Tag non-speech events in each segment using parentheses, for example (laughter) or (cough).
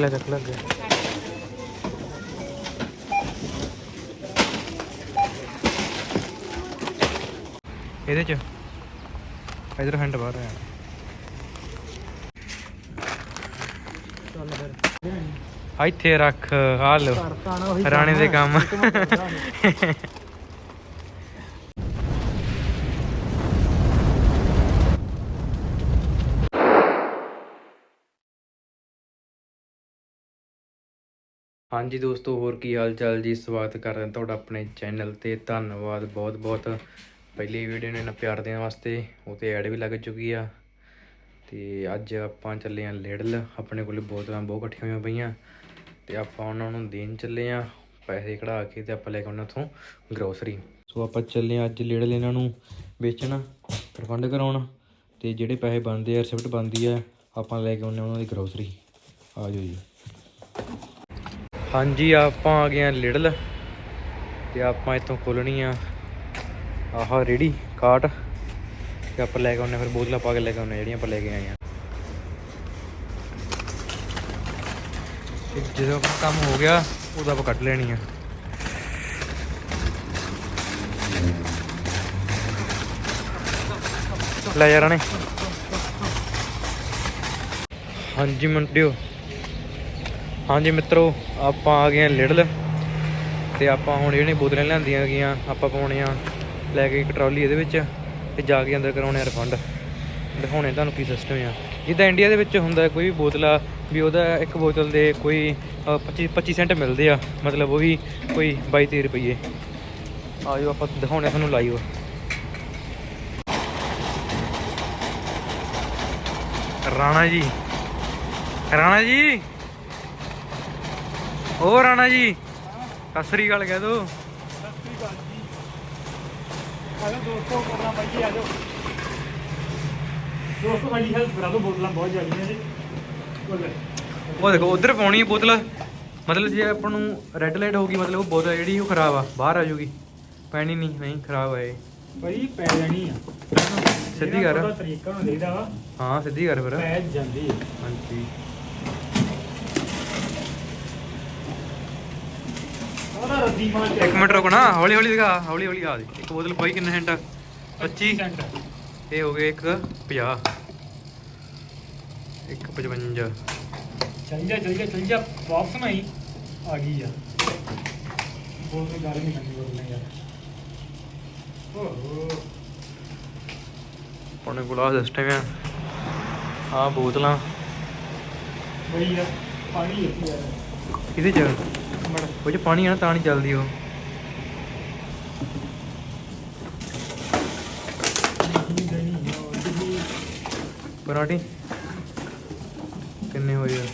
ਲੈ ਚੱਕ ਲੈ ਅੱਗੇ। ਇਹਦੇ ਚ? ਇਧਰ ਹੈਂਡ ਬਾਹਰ ਆ। ਚੱਲ ਫਿਰ ਇੱਥੇ ਰੱਖ ਆ ਲੋ ਘਰ ਤਾਂ ਨਾ ਉਹੀ ਰਾਣੇ ਦੇ ਕੰਮ ਇੱਕ ਮਿੰਟ ਰੁਕ ਜਾ। ਹਾਂਜੀ ਦੋਸਤੋ, ਹੋਰ ਕੀ ਹਾਲ ਚਾਲ ਜੀ? ਸਵਾਗਤ ਕਰਦੇ ਹਾਂ ਤੁਹਾਡਾ ਆਪਣੇ ਚੈਨਲ ਤੇ। ਧੰਨਵਾਦ ਬਹੁਤ ਬਹੁਤ। ਪਹਿਲੀ ਵੀਡੀਓ ਨੇ ਇੰਨਾ ਪਿਆਰ ਦੇਣ ਵਾਸਤੇ ਉਹ ਤੇ ਐਡ ਵੀ ਲੱਗ ਚੁੱਕੀ ਆ। ਤੇ ਅੱਜ ਆਪਾਂ ਚੱਲੇ ਆ ਲੇਡਲ। ਆਪਣੇ ਕੋਲੇ ਬੋਤਲਾਂ ਬਹੁਤ ਇਕੱਠੀਆਂ ਹੋਈਆਂ ਪਈਆਂ। ਤੇ ਆਪਾਂ ਉਹਨਾਂ ਨੂੰ ਦੇਣ ਚੱਲੇ ਆ ਪੈਸੇ ਕਢਾ ਕੇ ਤੇ ਆਪਾਂ ਲੈ ਕੇ ਉਹਨਾਂ ਤੋਂ ਗਰੋਸਰੀ ਸੋ ਆਪਾਂ ਚੱਲੇ ਆ ਅੱਜ ਲੇਡਲ ਇਹਨਾਂ ਨੂੰ ਵੇਚਣਾ ਰਿਫੰਡ ਕਰਾਉਣਾ। ਤੇ ਜਿਹੜੇ ਪੈਸੇ ਬਣਦੇ ਆ ਰਿਸਿਪਟ ਬਣਦੀ ਆ, ਆਪਾਂ ਲੈ ਕੇ ਆਉਂਦੇ ਉਹਨਾਂ ਦੀ ਗਰੋਸਰੀ ਆ ਜਾਓ ਜੀ। ਹਾਂਜੀ, ਆਪਾਂ ਆ ਗਏ ਆ ਲਿਡਲ ਤੇ ਆਪਾਂ ਇੱਥੋਂ ਖੋਲਣੀ ਆ ਆਹ ਰੇੜੀ ਕਾਟ ਤੇ ਆਪਾਂ ਲੈ ਕੇ ਆਉਨੇ ਫਿਰ ਬੋਤਲਾਂ ਪਾ ਕੇ ਲੈ ਕੇ ਆਉਨੇ ਜਿਹੜੀਆਂ ਆਪਾਂ ਲੈ ਕੇ ਆਏ ਆ। ਜਦੋਂ ਆਪਣਾ ਕੰਮ ਹੋ ਗਿਆ ਉਦੋਂ ਆਪਾਂ ਕੱਢ ਲੈਣੀ ਆ। ਲੈ ਯਾਰਾਂ ਨੇ ਹਾਂਜੀ, ਮੰਡਿਓ। ਹਾਂਜੀ ਮਿੱਤਰੋ ਆਪਾਂ ਆ ਗਏ ਆ ਲਿਡਲ ਤੇ ਆਪਾਂ ਹੁਣ ਜਿਹੜੀਆਂ ਬੋਤਲਾਂ ਲਿਆਂਦੀਆਂ ਗਈਆਂ ਆਪਾਂ ਪਾਉਣੇ ਆ ਲੈ ਕੇ ਇੱਕ ਟਰਾਲੀ ਇਹਦੇ ਵਿੱਚ ਤੇ ਜਾ ਕੇ ਅੰਦਰ ਕਰਾਉਣੇ ਆ ਰਿਫੰਡ ਦਿਖਾਉਣੇ ਤੁਹਾਨੂੰ ਕੀ ਸਿਸਟਮ ਆ। ਜਿੱਦਾਂ ਇੰਡੀਆ ਦੇ ਵਿੱਚ ਹੁੰਦਾ ਕੋਈ ਵੀ ਬੋਤਲ ਆ ਵੀ ਉਹਦਾ ਇੱਕ ਬੋਤਲ ਦੇ ਕੋਈ ਅ, 25 25 ਸੈਂਟ ਮਿਲਦੇ ਆ ਮਤਲਬ ਉਹ ਵੀ ਕੋਈ 22 30 ਰੁਪਏ ਆਜੋ ਆਪਾਂ ਦਿਖਾਉਣੇ ਤੁਹਾਨੂੰ ਲਾਈਵ ਰਾਣਾ ਜੀ ਰਾਣਾ ਜੀ! ਉਹ ਰਾਣਾ ਜੀ ਸਤਿ ਸ੍ਰੀ ਅਕਾਲ ਕਹਿ ਦੋ। ਹੈਲੋ ਦੋਸਤੋ ਕਰਨਾ ਪਾਈਏ ਆ ਜਾਓ। ਦੋਸਤੋ ਸਾਡੀ ਹੈਲਪ ਕਰਾ ਦਿਓ ਬੋਤਲਾਂ ਬਹੁਤ ਜ਼ਿਆਦੀਆਂ ਜੀ ਬੋਲੇ ਉਹ ਦੇਖੋ ਉਧਰ ਪਾਉਣੀ ਹੈ ਬੋਤਲ। ਮਤਲਬ ਜੇ ਆਪਾਂ ਨੂੰ ਰੈੱਡ ਲਾਈਟ ਹੋਊਗੀ ਮਤਲਬ ਉਹ ਬੋਤਲ ਜਿਹੜੀ ਉਹ ਖਰਾਬ ਆ ਬਾਹਰ ਆ ਜਾਊਗੀ। ਪੈਣੀ ਨਹੀਂ ਨਹੀਂ ਖਰਾਬ ਆ ਇਹ। ਭਾਈ ਪੈ ਜਾਣੀ ਆ। ਸਿੱਧੀ ਕਰ। ਥੋੜ੍ਹਾ ਤਰੀਕਾ ਨੂੰ ਦੇਖਦਾ ਵਾ। ਹਾਂ ਸਿੱਧੀ ਕਰ ਫਿਰ। ਪੈ ਜਾਂਦੀ ਹਾਂਜੀ ਉਹਦਾ ਰੱਦੀ ਮਾਰ ਇੱਕ ਮਿੰਟ ਰੁਕਣਾ ਹੌਲੀ ਹੌਲੀ ਦਿਖਾ ਹੌਲੀ ਹੌਲੀ ਆ ਦੇ। ਇੱਕ ਬੋਤਲ ਪਾਈ ਕਿੰਨੇ ਸੈਂਟ? 25 ਸੈਂਟ ਇਹ ਹੋ ਗਏ ਇੱਕ 50 ਇੱਕ 55 ਚੱਲ ਜਾ ਚੱਲ ਜਾ ਚੱਲ ਜਾ ਵਾਪਸ ਨਾ ਹੀ ਆ ਗਈ ਆ। ਬੋਲ ਕੇ ਗੱਲ ਨਹੀਂ ਕਰਨੀ ਬੋਲਣਾ ਯਾਰ। ਓਹੋ। ਆਪਣੇ ਕੋਲ ਆ ਸਿਸਟਮ ਆ। ਆ ਬੋਤਲਾਂ। ਬਈ ਯਾਰ ਪਾਣੀ ਇੱਥੇ ਯਾਰ ਇਹਦੇ ਚ? ਉਹ ਚ ਪਾਣੀ ਆ ਨਾ ਤਾਂ ਨਹੀਂ ਚੱਲਦੀ ਉਹ। ਪਰਾਂਠੀ? ਕਿੰਨੇ ਹੋਏ ਆ?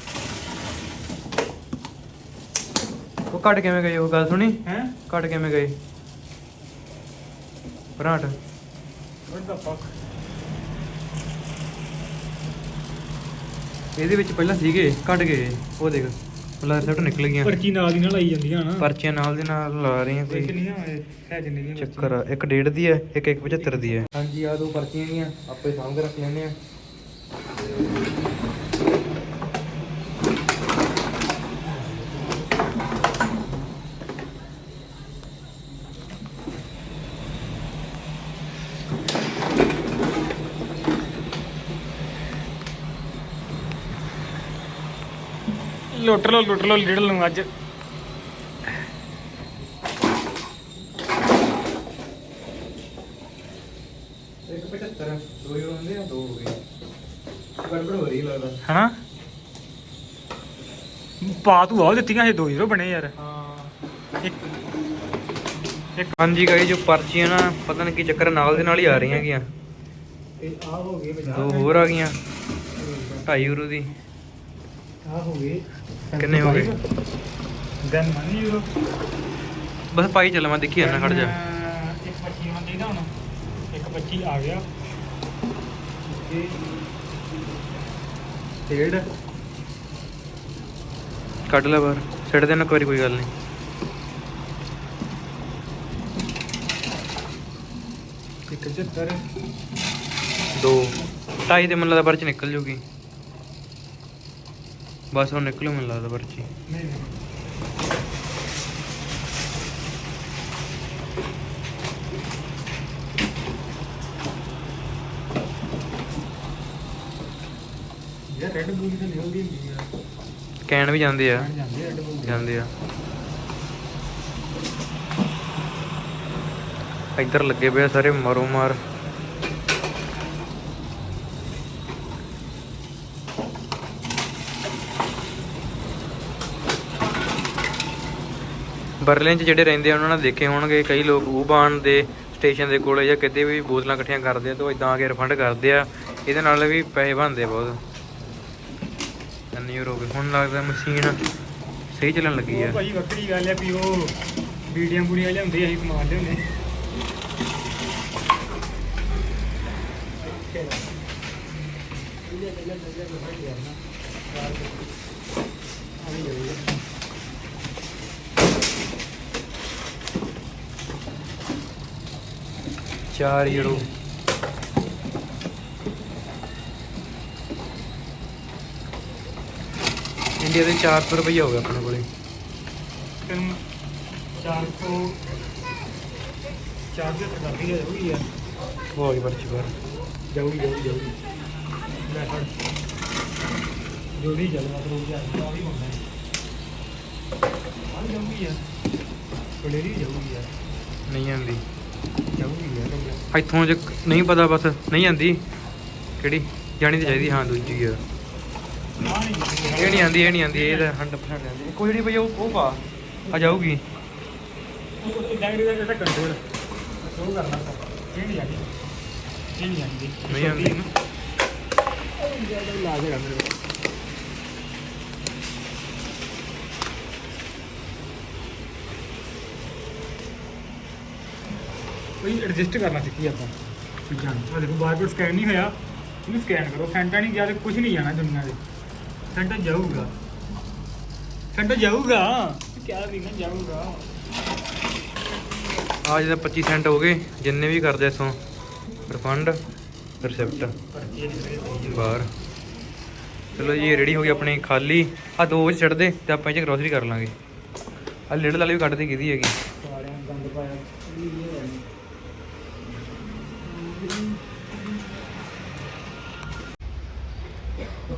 ਉਹ ਕੱਟ ਕਿਵੇਂ ਗਏ? ਉਹ ਗੱਲ ਸੁਣੀ? ਹੈ? ਕੱਟ ਕਿਵੇਂ ਗਏ? ਪਰਾਂਠ। ਵਾਟ ਦਾ ਫੱਕ ਇਹਦੇ ਵਿੱਚ ਪਹਿਲਾਂ ਸੀਗੇ ਕੱਟ ਗਏ। ਉਹ ਦੇਖ। ਰਿਸੈਪਟ ਨਿਕਲ ਗਈਆਂ। ਪਰਚੀ ਨਾਲ ਦੀ ਨਾਲ ਆਈ ਜਾਂਦੀਆਂ ਨਾ। ਪਰਚੀਆਂ ਨਾਲ ਦੇ ਨਾਲ ਲਾ ਰਹੀਆਂ ਕੋਈ ਕੋਈ ਹੈ ਚੱਕਰ ਆ। ਇੱਕ ਡੇਢ ਦੀ ਹੈ ਇੱਕ 175 ਦੀ ਹੈ। ਹਾਂਜੀ ਆ ਦੋ ਪਰਚੀਆਂ ਗੀਆਂ ਆਪੇ ਸਾਂਭ ਕੇ ਰੱਖ ਲੈਣੇ ਆ ਲੁੱਟ ਲੋ ਲੁੱਟ ਲੋ ਲੀਡਲ ਨੂੰ ਅੱਜ ਇੱਕ 75 ਦੋ ਹੀ ਹੁੰਦੇ ਆ ਦੋ ਹੋ ਗਏ। ਗੜਬੜ ਹੋ ਰਹੀ ਲੱਗਦਾ। ਹਨਾ? ਪਾ ਤੂੰ ਆ ਦਿੱਤੀਆਂ ਇਹ 2 ਜ਼ੀਰੋ ਬਣੇ ਯਾਰ। ਹਾਂ। ਇੱਕ ਇੱਕ ਹਾਂਜੀ ਗਾਈ ਜੋ ਪਰਚੀਆਂ ਨਾ ਪਤਾ ਨਹੀਂ ਕੀ ਚੱਕਰ ਨਾਲ ਦੇ ਨਾਲ ਹੀ ਆ ਰਹੀਆਂ ਗੀਆਂ। ਤੇ ਆ ਹੋ ਗਏ ਦੋ ਹੋਰ ਆ ਗਈਆਂ। 2.5 ਯੂਰੋ ਦੀ। ਆ ਹੋ ਗਏ। ਕਿੰਨੇ ਹੋ ਗਏ? ਦੈਨ ਮਨੀ ਯੂਰੋ ਬਸ ਪਾਈ ਚੱਲ ਮੈਂ ਦੇਖੀ ਜਾਂਦਾ ਖੜ ਜਾ। ਇੱਕ 25 ਹੋਣਾ ਚਾਹੀਦਾ ਹੁਣ। ਇੱਕ 25 ਆ ਗਿਆ। ਡੇਢ ਕੱਢ ਲੈ ਬਾਹਰ। ਛੱਡ ਦੇਣਾ ਕੋਈ ਕੋਈ ਗੱਲ ਨਹੀਂ। ਇੱਕ 75 ਦੋ। ਢਾਈ ਦੇ ਮੱਲਾ ਦਾ ਪਰਚ ਨਿਕਲ ਜੂਗੀ। ਬਸ ਹੁਣ ਨਿਕਲੂ ਮੈਨੂੰ ਲੱਗਦਾ ਪਰਚੀ ਨਹੀਂ ਨਹੀਂ ਯਾਰ ਰੈੱਡ ਬੂਲ ਤੇ ਨਿਕਲਦੀ ਹੁੰਦੀ ਆ। ਕੈਨ ਵੀ ਜਾਂਦੇ ਆ। ਬਣ ਜਾਂਦੇ ਰੈੱਡ ਬੂਲ ਜਾਂਦੇ ਆ। ਇੱਧਰ ਲੱਗੇ ਪਏ ਆ ਸਾਰੇ ਮਾਰੋ ਮਾਰ ਬਰਲਿਨ 'ਚ ਜਿਹੜੇ ਰਹਿੰਦੇ ਆ, ਉਹਨਾਂ ਨੇ ਦੇਖੇ ਹੋਣਗੇ। ਕਈ ਲੋਕ ਊਬਾਨ ਦੇ ਸਟੇਸ਼ਨ ਦੇ ਕੋਲੇ ਜਾਂ ਕਿਤੇ ਵੀ ਬੋਤਲਾਂ ਇਕੱਠੀਆਂ ਕਰਦੇ ਆ ਤਾਂ ਉਹ ਇਦਾਂ ਆ ਕੇ ਰਿਫੰਡ ਕਰਦੇ ਆ। ਇਹਦੇ ਨਾਲ ਵੀ ਪੈਸੇ ਬਣਦੇ ਬਹੁਤ। ਇੰਨੀ ਯੂਰੋ ਵੀ ਹੁਣ ਲੱਗਦਾ ਮਸ਼ੀਨ ਸਹੀ ਚੱਲਣ ਲੱਗੀ ਆ। ਭਾਈ ਵੱਖਰੀ ਗੱਲ ਹੈ ਵੀ ਉਹ ਵੀਡੀਆਂ ਬੁੜੀਆਂ ਲਿਆਉਂਦੇ ਅਸੀਂ ਕਮਾਉਂਦੇ ਹੁੰਦੇ ਚਾਰ ਯੂਰੋ ਇੰਡੀਆ ਦੇ 400 ਰੁਪਏ ਹੋ ਗਏ ਆਪਣੇ ਕੋਲੇ। ਤੈਨੂੰ 400 ਚਾਰਜਰ ਤੇ ਕਰਦੀ ਹੈ ਜਾਊਗੀ ਯਾਰ ਹੋ। ਗਈ ਪਰਚੀ ਪਰ ਜਾਊਗੀ ਜਾਊਗੀ ਜਾਊਗੀ। ਲੈ ਫੜ। ਜੋੜੀ ਚੱਲ ਮਤਲਬ ਯਾਰ ਆ ਵੀ ਹੁੰਦਾ ਹੈ। ਆ ਜਾਊਗੀ ਯਾਰ। ਬੜੇਰੀ ਜਾਊਗੀ ਯਾਰ। ਨਹੀਂ ਆਂਦੀ ਜਾਊਗੀ ਇੱਥੋਂ ਜੇ ਨਹੀਂ ਪਤਾ ਬਸ ਨਹੀਂ ਆਂਦੀ ਕਿਹੜੀ? ਜਾਣੀ ਤੇ ਚਾਹੀਦੀ ਹਾਂ ਦੂਜੀ ਆ। ਇਹ ਨਹੀਂ ਆਂਦੀ ਇਹ ਨਹੀਂ ਆਂਦੀ ਇਹ ਤਾਂ 100% ਆਂਦੀ। ਕੋਈ ਜਿਹੜੀ ਭਈ ਉਹ ਉਹ ਪਾ ਆ ਜਾਊਗੀ। ਉਹ ਡਾਇਰੀ ਦਾ ਜਿਹੜਾ ਕੰਟਰੋਲ ਉਹ ਕਰਨਾ। ਇਹ ਨਹੀਂ ਆਦੀ। ਇਹ ਨਹੀਂ ਆਦੀ ਨਹੀਂ ਆਉਂਦੀ ਨਾ। ਲਾ ਦੇ ਮੇਰੇ ਕੋਲ। ਕੋਈ ਐਡਜਸਟ ਕਰਨਾ ਸਿੱਖੀ ਆਪਾਂ? ਚੀਜ਼ਾਂ ਨੂੰ। ਆਹ ਦੇਖੋ ਬਾਰਕੋਡ ਸਕੈਨ ਨਹੀਂ ਹੋਇਆ। ਇਹਨੂੰ ਸਕੈਨ ਕਰੋ। ਫੈਂਟਾ ਨਹੀਂ ਗਿਆ ਤੇ ਕੁਝ ਨਹੀਂ ਜਾਣਾ ਦੁਨੀਆ ਦੇ। ਫੈਂਟਾ ਜਾਊਗਾ। ਫੈਂਟਾ ਜਾਊਗਾ। ਕਿਆ ਵੀ ਨਾ ਜਾਊਗਾ? ਆ ਜਿਹਦਾ 25 ਸੈਂਟ ਹੋ ਗਏ ਜਿੰਨੇ ਵੀ ਕਰਦੇ ਇਥੋਂ ਰਿਫੰਡ ਰਿਸਿਪਟ ਪਰ ਇਹ ਨਹੀਂ ਬਾਹਰ। ਚਲੋ ਜੀ ਰੈਡੀ ਹੋ ਗਈ ਆਪਣੀ ਖਾਲੀ। ਆ ਦੋ ਵਿੱਚ ਛੱਡ ਦੇ ਤੇ ਆਪਾਂ ਇਹ ਚ ਗਰੋਸਰੀ ਕਰ ਲਾਂਗੇ। ਆ ਲਿਡ ਵਾਲੀ ਵੀ ਕੱਢ ਦੇ ਕਿਹਦੀ ਹੈਗੀ।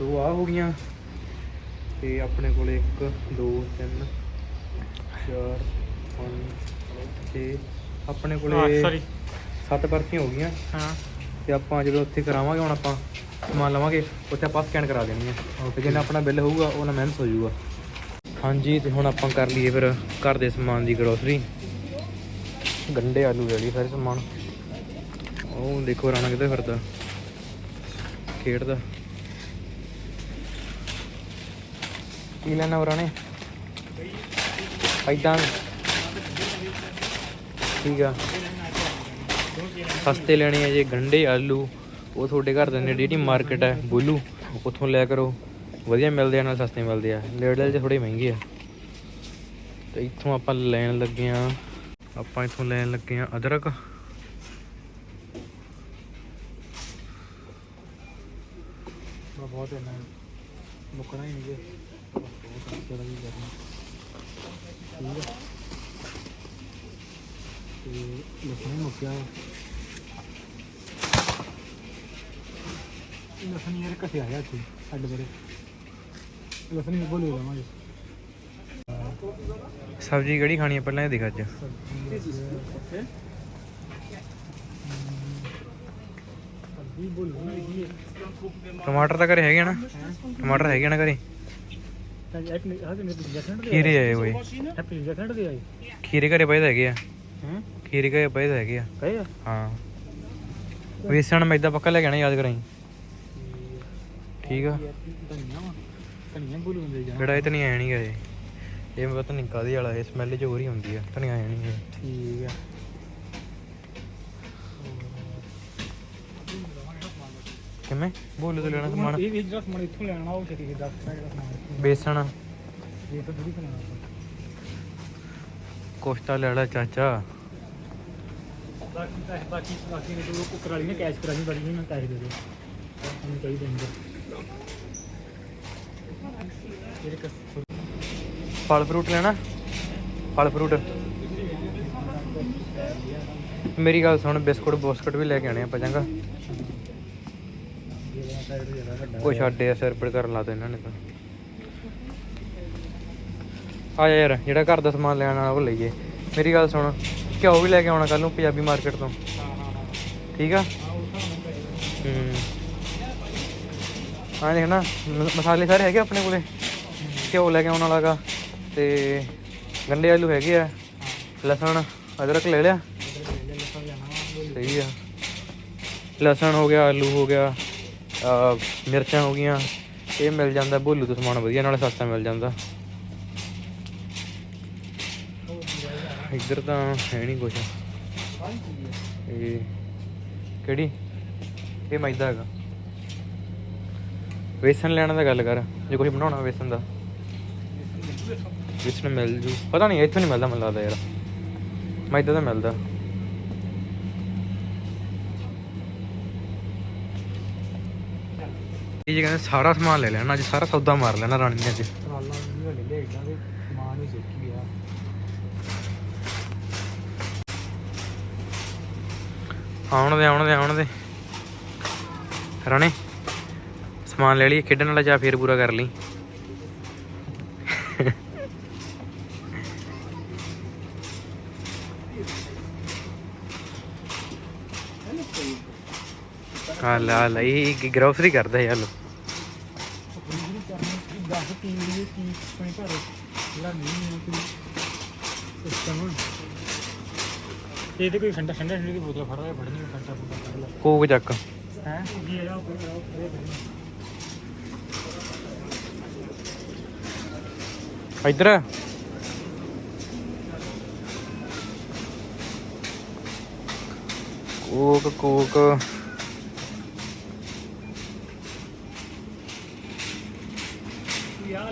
ਦੋ ਆ ਹੋ ਗਈਆਂ। ਤੇ ਆਪਣੇ ਕੋਲ 1 2 3 4 5 6 ਆਪਣੇ ਕੋਲੇ ਸੌਰੀ ਸੱਤ ਪਰਚੀਆਂ ਹੋ ਗਈਆਂ। ਹਾਂ। ਤੇ ਆਪਾਂ ਜਦੋਂ ਉੱਥੇ ਕਰਾਵਾਂਗੇ ਹੁਣ ਆਪਾਂ ਸਮਾਨ ਲਵਾਂਗੇ ਉੱਥੇ ਆਪਾਂ ਸਕੈਨ ਕਰਾ ਦੇਣੀ ਆ ਤੇ ਜਿੰਨਾ ਆਪਣਾ ਬਿੱਲ ਹੋਊਗਾ ਉਹ ਨਾ ਮਹਿਨਤ ਹੋ ਜਾਊਗਾ। ਹਾਂਜੀ ਤੇ ਹੁਣ ਆਪਾਂ ਕਰ ਲਈਏ ਫਿਰ ਘਰ ਦੇ ਸਮਾਨ ਦੀ ਗਰੋਸਰੀ ਗੰਡੇ ਆਲੂ ਲਈ ਸਾਰੇ ਸਮਾਨ। ਉਹ ਦੇਖੋ ਰਾਣਾ ਕਿੱਥੇ ਫਿਰਦਾ। ਖੇਡਦਾ। ਕੀ ਲੈਣਾ ਵਰਾਣੇ ਐਦਾਂ ਠੀਕ ਆ। ਸਸਤੇ ਲੈਣੇ ਆ ਜੇ ਗੰਡੇ, ਆਲੂ, ਉਹ ਤੁਹਾਡੇ ਘਰ ਦੇ ਨੇੜੇ ਜਿਹੜੀ ਮਾਰਕੀਟ ਹੈ ਬੋਲੂ। ਉੱਥੋਂ ਲਿਆ ਕਰੋ। ਵਧੀਆ ਮਿਲਦੇ ਆ, ਨਾਲ ਸਸਤੇ ਮਿਲਦੇ ਆ। ਲੇਡਲ 'ਚ ਥੋੜੇ ਮਹਿੰਗੇ ਆ। ਤੇ ਇੱਥੋਂ ਆਪਾਂ ਲੈਣ ਲੱਗੇ ਆ। ਆਪਾਂ ਇੱਥੋਂ ਲੈਣ ਲੱਗੇ ਆ ਅਦਰਕ। ਬਹੁਤ ਹੈ ਮੁੱਕਣਾ ਹੀ ਨਹੀਂ ਠੀਕ ਹੈ ਤੇ ਲਸਣ ਮੁੱਕਿਆ ਲਸਣ ਯਾਰ ਕਿੱਥੇ ਆਇਆ ਇੱਥੇ ਸਾਡੇ ਬਰੇ ਲਸਣ ਹੀ ਬੋਲੇ ਲਵਾਂਗੇ ਸਬਜ਼ੀ ਕਿਹੜੀ ਖਾਣੀ ਆ? ਪਹਿਲਾਂ ਇਹ ਦਿਖਾ ਅੱਜ। ਟਮਾਟਰ ਤਾਂ ਘਰੇ ਹੈਗੇ ਆ ਨਾ? ਟਮਾਟਰ ਹੈਗੇ ਆ ਨਾ ਘਰੇ? ਮੇਰੇ ਦੇ ਖੀਰੇ ਆਏ? ਹੋਏ ਹੈਪੀ ਜੈਸੈਂਟ ਦੇ ਆਏ? ਖੀਰੇ ਘਰੇ ਪਏ ਤਾਂ ਹੈਗੇ ਆ। ਹੈ? ਖੀਰੇ ਘਰੇ ਪਏ ਤਾਂ ਹੈਗੇ ਆ। ਹਾਂ। ਵੇਸਣ ਮੈਦਾ ਪੱਕਾ ਲੈ ਕੇ ਆਣਾ ਯਾਦ ਕਰਾਈ। ਠੀਕ ਆ। ਧਨੀਆ ਵਾ। ਧਨੀਆ ਬੋਲੀ ਹੁੰਦੇ ਜਾ ਜਿਹੜਾ ਇਹ ਤਾਂ ਨਹੀਂ ਆਇਆ ਨਹੀਂ ਗਏ ਇਹ ਮੈਂ ਪਤਾ ਨਹੀਂ ਕਾਦੀ ਵਾਲਾ ਇਹ ਸਮੈਲ ਚ ਹੋਰ ਹੀ ਹੁੰਦੀ ਆ। ਧਨੀਆ ਆਇਆ ਨਹੀਂ ਇਹ ਠੀਕ ਆ। ਕਿਵੇਂ? ਬੋਲੂ ਤੇ ਲੈਣਾ ਸਮਾਨ। ਇਹ ਵੀ ਜਿਹੜਾ ਸਮਾਨ ਇੱਥੋਂ ਲੈਣਾ ਉਹ ਛੇਤੀ ਦੱਸ ਜਿਹੜਾ ਸਮਾਨ ਬੇਸਣ। ਇਹ ਤਾਂ ਥੋੜੀ ਬਣਾਉਣਾ ਕੋਸ਼ਤਾ ਲੈ ਲੈ ਚਾਚਾ। ਬਾਕੀ ਪੈਸੇ ਬਾਕੀ ਬਾਕੀ ਨੇ ਜੋ ਕੁੱਕਰ ਵਾਲੀ ਨੇ ਕੈਸ਼ ਕਰਾਣੀ ਬੜੀ ਨਹੀਂ ਮੈਂ ਪੈਸੇ ਦੇ ਦੇ। ਚਾਹੀਦੇ ਹੁੰਦੇ ਤੇਰੇ ਕਸ ਫਲ ਫਰੂਟ ਲੈਣਾ? ਫਲ ਫਰੂਟ। ਮੇਰੀ ਗੱਲ ਸੁਣ ਬਿਸਕੁਟ ਬੋਸਕਟ ਵੀ ਲੈ ਕੇ ਆਣੇ ਆਪਾਂ ਚੰਗਾ। ਕੋਈ ਛੱਡੇ ਸਿਰ ਪਰ ਕਰਨ ਲਾ ਦੇ ਇਹਨਾਂ ਨੇ ਤਾਂ। ਆ ਯਾਰ, ਜਿਹੜਾ ਘਰ ਦਾ ਸਮਾਨ ਲੈਣ ਵਾਲਾ ਉਹ ਲਈਏ ਮੇਰੀ ਗੱਲ ਸੁਣ, ਘਿਓ ਵੀ ਲੈ ਕੇ ਆਉਣਾ ਕੱਲ ਨੂੰ ਪੰਜਾਬੀ ਮਾਰਕੀਟ ਤੋਂ। ਠੀਕ ਆ? ਹਾਂ। ਹੂੰ ਹਾਂ ਦੇਖ ਨਾ ਮਸਾਲੇ ਸਾਰੇ ਹੈਗੇ ਆਪਣੇ ਕੋਲੇ? ਘਿਓ ਲੈ ਕੇ ਆਉਣ ਵਾਲਾ ਗਾ, ਤੇ ਗੰਡੇ ਆਲੂ ਹੈਗੇ ਆ, ਲਸਣ, ਅਦਰਕ ਲੈ ਲਿਆ। ਸਹੀ ਆ। ਲਸਣ ਹੋ ਗਿਆ, ਆਲੂ ਹੋ ਗਿਆ। ਮਿਰਚਾਂ ਹੋ ਗਈਆਂ ਇਹ ਮਿਲ ਜਾਂਦਾ ਭੋਲੂ ਤੋਂ ਸਮਾਨ ਵਧੀਆ ਨਾਲੇ ਸਸਤਾ ਮਿਲ ਜਾਂਦਾ। ਇੱਧਰ ਤਾਂ ਹੈ ਨਹੀਂ ਕੁਛ। ਇਹ ਕਿਹੜੀ? ਇਹ ਮੈਦਾ ਹੈਗਾ। ਵੇਸਣ ਲੈਣ ਦਾ ਗੱਲ ਕਰ ਜੇ ਕੁਝ ਬਣਾਉਣਾ ਵੇਸਣ ਦਾ। ਵੇਸਣ ਮਿਲ ਜੂ। ਪਤਾ ਨਹੀਂ ਇੱਥੋਂ ਨਹੀਂ ਮਿਲਦਾ ਮੈਨੂੰ ਲੱਗਦਾ ਯਾਰ। ਮੈਦਾ ਤਾਂ ਮਿਲਦਾ। ਇਹ ਜੀ ਕਹਿੰਦੇ ਸਾਰਾ ਸਮਾਨ ਲੈ ਲੈਣਾ ਅੱਜ ਸਾਰਾ ਸੌਦਾ ਮਾਰ ਲੈਣਾ ਰਾਣੀ ਨੇ ਅੱਜ। ਟਰਾਲਾ ਵੀ ਲੈ ਲਿਆ ਇਦਾਂ ਦੇ ਸਮਾਨ ਹੀ ਸਿੱਖ ਗਿਆ ਆਉਣ ਦੇ ਆਉਣ ਦੇ ਆਉਣ ਦੇ। ਰਾਣੇ ਸਮਾਨ ਲੈ ਲਈ ਖੇਡਣ ਵਾਲਾ ਜਾਂ ਫੇਰ ਪੂਰਾ ਕਰ ਲਈ। ਆ ਲਾ ਲਈ ਕਿ ਗਰੋਸਰੀ ਕਰਦਾ ਯਾਰ ਲੋ ਜਿਹੜੀ ਕਰਨੀ ਕਿ 10 ਪੀਣ ਲਈ ਕੀ ਆਪਣੇ ਘਰ ਜਿਹੜਾ ਨਹੀਂ ਹੈ ਕੋਈ ਸਿਸਟਮ ਇਹ ਤੇ ਕੋਈ ਠੰਡਾ ਠੰਡਾ ਠੰਡੀ ਦੀ ਬੋਤਲ ਫੜਦਾ ਫੜਨੀ ਠੰਡਾ ਫੁੰਡਾ ਫੜ ਲੈ। ਕੋਕ ਚੱਕ। ਹੈ? ਜੀ ਇਹਦਾ ਉੱਪਰ ਕਰੇ ਇੱਧਰ ਕੋਕ ਕੋਕ।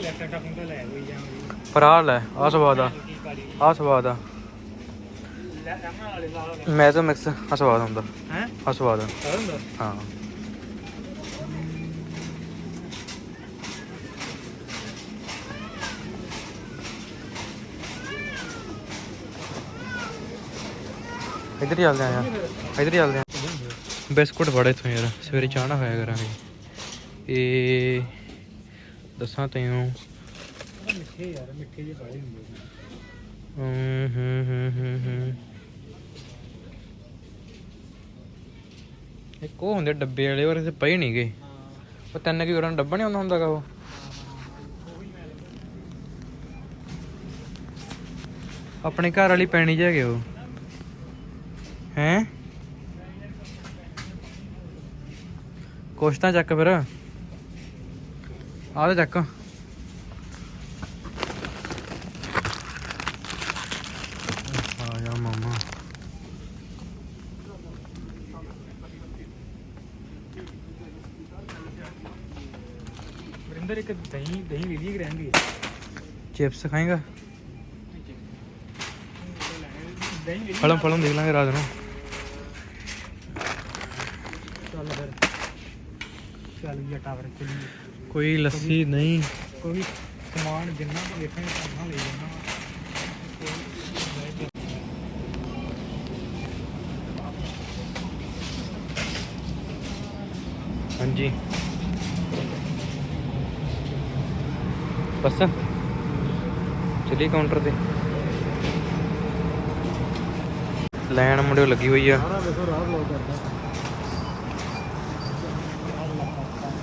ਯਾ ਲੈ ਹੋਈ ਜਾਂਦੀ ਆ ਸਵਾਦ ਆ। ਕੀ ਕਾਲੀ ਆ? ਸਵਾਦ ਆ। ਲੈ ਇਹਨਾਂ ਵਾਲੇ ਲਾ ਮੈਂ ਤਾਂ ਮਿਕਸ ਆ ਸਵਾਦ ਹੁੰਦਾ। ਹੈ? ਆ ਸਵਾਦ ਆ। ਹੁੰਦਾ? ਹਾਂ। ਇੱਧਰ ਹੀ ਚੱਲਦੇ ਆ ਯਾਰ। ਇੱਧਰ ਹੀ ਚੱਲਦੇ ਆ। ਬਿਸਕੁਟ ਫੜ ਇੱਥੋਂ ਯਾਰ। ਸਵੇਰੇ ਚਾਹ ਨਾ ਹੋਇਆ ਕਰਾਂਗੇ। ਇਹ ਦੱਸਾਂ ਤੈਨੂੰ। ਮਿੱਠੇ ਯਾਰ ਮਿੱਠੇ ਜਿਹੇ ਬਾਲੇ ਹੁੰਦੇ ਹੂੰ ਹੂੰ ਹੂੰ ਹੂੰ ਹੂੰ। ਇੱਕ ਉਹ ਹੁੰਦੇ ਡੱਬੇ ਵਾਲੇ ਵਾਰ ਤੇ ਪਏ ਨਹੀਂ ਗਏ ਹਾਂ ਉਹ ਤਿੰਨ ਕੀ ਕਰਨ ਡੱਬਾ ਨਹੀਂ ਆਉਂਦਾ ਹੁੰਦਾਗਾ ਉਹ। ਆਪਣੇ ਘਰ ਵਾਲੀ ਪੈਣੀ ਜਾ ਗਏ ਉਹ। ਹੈ? ਕੁਛ ਤਾਂ ਚੱਕ ਫਿਰ। ਆਹ ਤਾਂ ਚੱਕ। ਆ ਜਾ ਮਾਮਾ। ਵਰਿੰਦਰ ਇੱਕ ਦਹੀਂ ਦਹੀਂ ਵੀ ਰਹਿੰਦੀ ਹੈ ਚਿਪਸ ਖਾਏਗਾ? ਦਹੀਂ ਵੀ ਫਲਮ ਫਲਮ ਦੇਖ ਲਾਂਗੇ ਰਾਤ ਨੂੰ। ਚੱਲ ਫਿਰ। ਚੱਲ ਜੀ ਟਾਵਰ ਚਲੀ ਕੋਈ ਲੱਸੀ ਨਹੀਂ। ਕੋਈ ਸਮਾਨ ਜਿੰਨਾ ਕੋ ਦੇਖਾਂਗੇ ਤਾਂ ਲੈ ਜਾਣਾ ਹਾਂਜੀ। ਬਸ। ਚਲੀ ਕਾਊਂਟਰ ਤੇ। ਲੈਣ ਮੁੰਡੇ ਲੱਗੀ ਹੋਈ ਆ। ਸਾਰਾ ਦੇਖੋ ਰਾਹ ਬਲੌਕ ਕਰਦਾ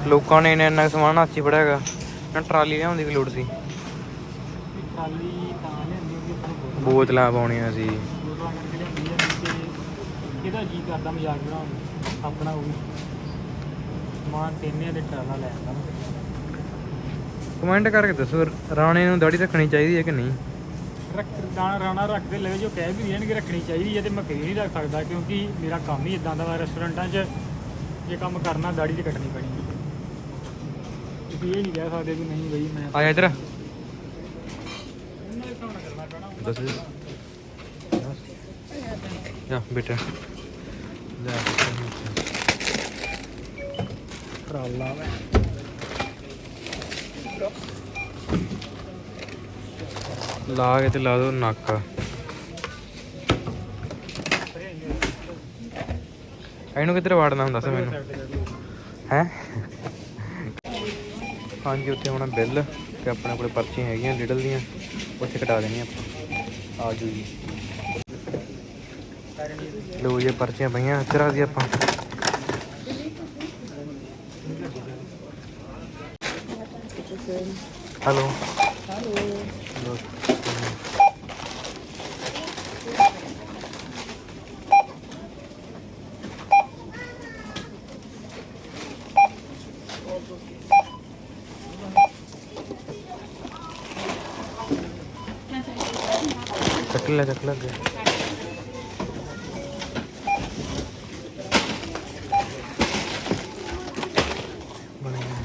ਲੋਕਾਂ ਨੇ ਇੰਨਾ ਇੰਨਾ ਸਮਾਨ ਹੱਥ 'ਚ ਫੜਿਆ ਹੈਗਾ। ਨਾ ਟਰਾਲੀ ਲਿਆਉਣ ਦੀ ਲੋੜ ਸੀ। ਖਾਲੀ ਤਾਂ ਬੋਤਲਾਂ ਪਾਉਣੀਆਂ ਸੀ। ਬੋਤਲਾਂ ਕਰਕੇ ਲਿਆਂਦੀ ਆ ਤੇ ਇਹਦਾ ਜੀ ਕਰਦਾ ਮਜ਼ਾਕ ਬਣਾਉਣ ਨੂੰ। ਆਪਣਾ ਉਹ ਵੀ। ਸਮਾਨ ਤੇਨੇ ਦੇ ਟਰਾਲਾ ਲੈ ਆਂਦਾ ਕਮੈਂਟ ਕਰਕੇ ਦੱਸੋ ਰਾਣੇ ਨੂੰ ਦਾੜੀ ਰੱਖਣੀ ਚਾਹੀਦੀ ਹੈ ਕਿ ਨਹੀਂ? ਰੱਖ ਦਾਣਾ ਰਾਣਾ ਰੱਖਦੇ ਲੈ ਜੋ ਕਹਿ ਵੀ ਦੇਣਗੇ ਰੱਖਣੀ ਚਾਹੀਦੀ ਹੈ ਤੇ ਮੈਂ ਕਹੀ ਨਹੀਂ ਰੱਖ ਸਕਦਾ ਕਿਉਂਕਿ ਮੇਰਾ ਕੰਮ ਹੀ ਇਦਾਂ ਦਾ ਵਾ ਰੈਸਟੋਰੈਂਟਾਂ 'ਚ ਇਹ ਕੰਮ ਕਰਨਾ ਦਾੜੀ ਤੇ ਕੱਟਣੀ ਪੈਣੀ ਤੁਸੀਂ ਇਹ ਨਹੀਂ ਕਹਿ ਸਕਦੇ ਵੀ ਨਹੀਂ ਬਈ ਮੈਂ ਆ ਜਾ ਇੱਧਰ। ਇਹਨਾਂ ਦੇ ਦੱਸ ਜਾ ਬੇਟਾ। ਲੈ ਟਰਾਲਾ ਵਾ। ਲਾ ਕੇ ਤੇ ਲਾ ਦੋ ਨੱਕ। ਇਹਨੂੰ ਕਿੱਧਰ ਵਾੜਨਾ ਹੁੰਦਾ ਸੀ ਮੈਨੂੰ। ਹੈ? ਹਾਂਜੀ, ਉੱਥੇ ਆਉਣਾ ਬਿੱਲ ਤੇ ਆਪਣੇ ਕੋਲੇ ਪਰਚੀਆਂ ਹੈਗੀਆਂ ਲਿਡਲ ਦੀਆਂ, ਉੱਥੇ ਕਟਾ ਦੇਣੀਆਂ ਆਪਾਂ। ਆ ਜੂ। ਜੀ ਲੋ ਇਹ ਪਰਚੀਆਂ ਪਈਆਂ ਇੱਧਰ ਆ ਆਪਾਂ। ਹੈਲੋ ਹੈਲੋ ਚੱਕ ਲੈ ਚੱਕ ਲੈ ਅੱਗੇ। ਬਣਿਆ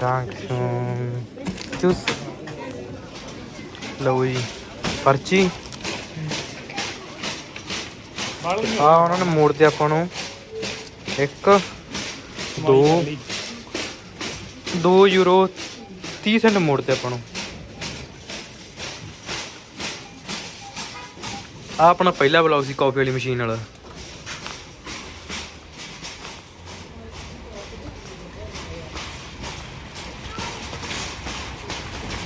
ਡਾਂਕਸ਼ਨ ਚੂਸ। ਲਓ ਜੀ ਪਰਚੀ। ਆ ਉਹਨਾਂ ਨੇ ਮੋੜ ਤੇ ਆਪਾਂ ਨੂੰ। ਇੱਕ ਦੋ। 2 ਯੂਰੋ 30 ਸੈਂਟ ਮੋੜ ਤੇ ਆਪਾਂ ਨੂੰ। ਆ ਆਪਣਾ ਪਹਿਲਾ ਬਲੌਗ ਸੀ ਕਾਫੀ ਵਾਲੀ ਮਸ਼ੀਨ ਵਾਲਾ।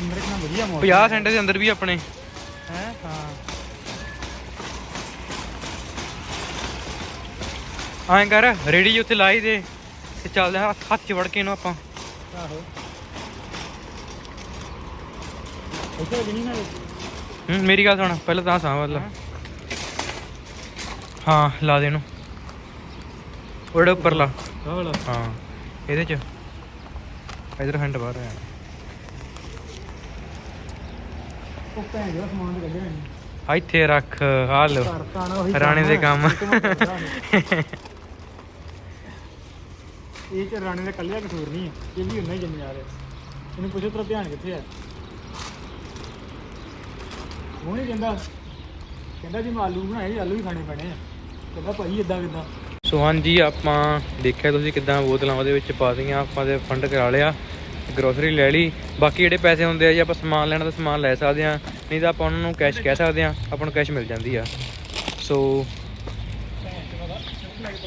ਮੇਰੇ ਨਾਲ ਵਧੀਆ ਮੋੜ 50 ਸੈਂਟ ਦੇ ਅੰਦਰ ਵੀ ਆਪਣੇ। ਹੈ? ਹਾਂ। ਐਂ ਕਰ ਰੇੜੀ ਉੱਤੇ ਲਾਈ ਦੇ ਤੇ ਚੱਲਦੇ ਹਾਂ ਹੱਥ ਹੱਥ ਚ ਵੜ ਕੇ ਇਹਨੂੰ ਆਪਾਂ। ਆਹੋ। ਇੱਥੇ ਵੀ ਨਹੀਂ ਨਾ ਹੂੰ ਮੇਰੀ ਗੱਲ ਸੁਣ ਪਹਿਲਾਂ ਤਾਂ ਸਾਂ ਵੱਲ ਹਾਂ ਲਾ ਦੇ ਇਹਨੂੰ। ਉਹਦੇ ਉੱਪਰ ਲਾ। ਆਹ ਵਾਲਾ। ਹਾਂ ਇਹਦੇ ਚ। ਇਧਰ ਹੈਂਡ ਬਾਹਰ ਆ। ਉਹ ਭੈਣ ਜਿਹੜਾ ਸਮਾਨ ਤੇ ਕੱਢਿਆ ਨਹੀਂ ਆ ਇੱਥੇ ਰੱਖ ਆ ਲੋ ਨਾ ਉਹੀ ਰਾਣੇ ਦੇ ਕੰਮ। (laughs) ਇਹ ਚ ਰਾਣੇ ਦਾ ਕੱਲਿਆ ਕਸੂਰ ਨਹੀਂ ਹੈ ਇਹ ਵੀ ਹੀ ਜ਼ਿੰਮੇਵਾਰ ਹੈ। ਇਹਨੂੰ ਪੁੱਛੋ ਤੇਰਾ ਧਿਆਨ ਕਿੱਥੇ ਹੈ। ਉਹ ਨਹੀਂ ਕਹਿੰਦਾ ਕਹਿੰਦਾ ਜੀ ਮੈਂ ਆਲੂ ਬਣਾਏ ਆਲੂ ਵੀ ਖਾਣੇ ਪੈਣੇ ਆ। ਕਹਿੰਦਾ ਭਾਈ ਇਦਾਂ ਕਿਦਾਂ? ਸੋ ਹਾਂਜੀ, ਆਪਾਂ ਦੇਖਿਆ ਤੁਸੀਂ ਕਿਦਾਂ ਬੋਤਲਾਂ ਉਹਦੇ ਵਿੱਚ ਪਾ ਦਈਆਂ ਆਪਾਂ ਦੇ ਫੰਡ ਕਰਾ ਲਿਆ ਗਰੋਸਰੀ ਲੈ ਲਈ। ਬਾਕੀ ਜਿਹੜੇ ਪੈਸੇ ਹੁੰਦੇ ਆ ਜੇ, ਆਪਾਂ ਸਮਾਨ ਲੈਣਾ ਤਾਂ ਸਮਾਨ ਲੈ ਸਕਦੇ ਆ ਨਹੀਂ ਤਾਂ ਆਪਾਂ ਉਹਨਾਂ ਨੂੰ ਕੈਸ਼ ਕਹਿ ਸਕਦੇ ਆ ਆਪਾਂ ਨੂੰ ਕੈਸ਼ ਮਿਲ ਜਾਂਦੀ ਆ। ਸੋ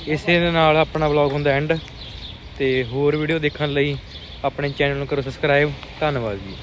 ਇਸੇ ਦੇ ਨਾਲ ਆਪਣਾ ਵਲੌਗ ਹੁੰਦਾ ਐਂਡ ਤੇ ਹੋਰ ਵੀਡੀਓ ਦੇਖਣ ਲਈ ਆਪਣੇ ਚੈਨਲ ਨੂੰ ਕਰੋ ਸਬਸਕ੍ਰਾਈਬ ਧੰਨਵਾਦ ਜੀ।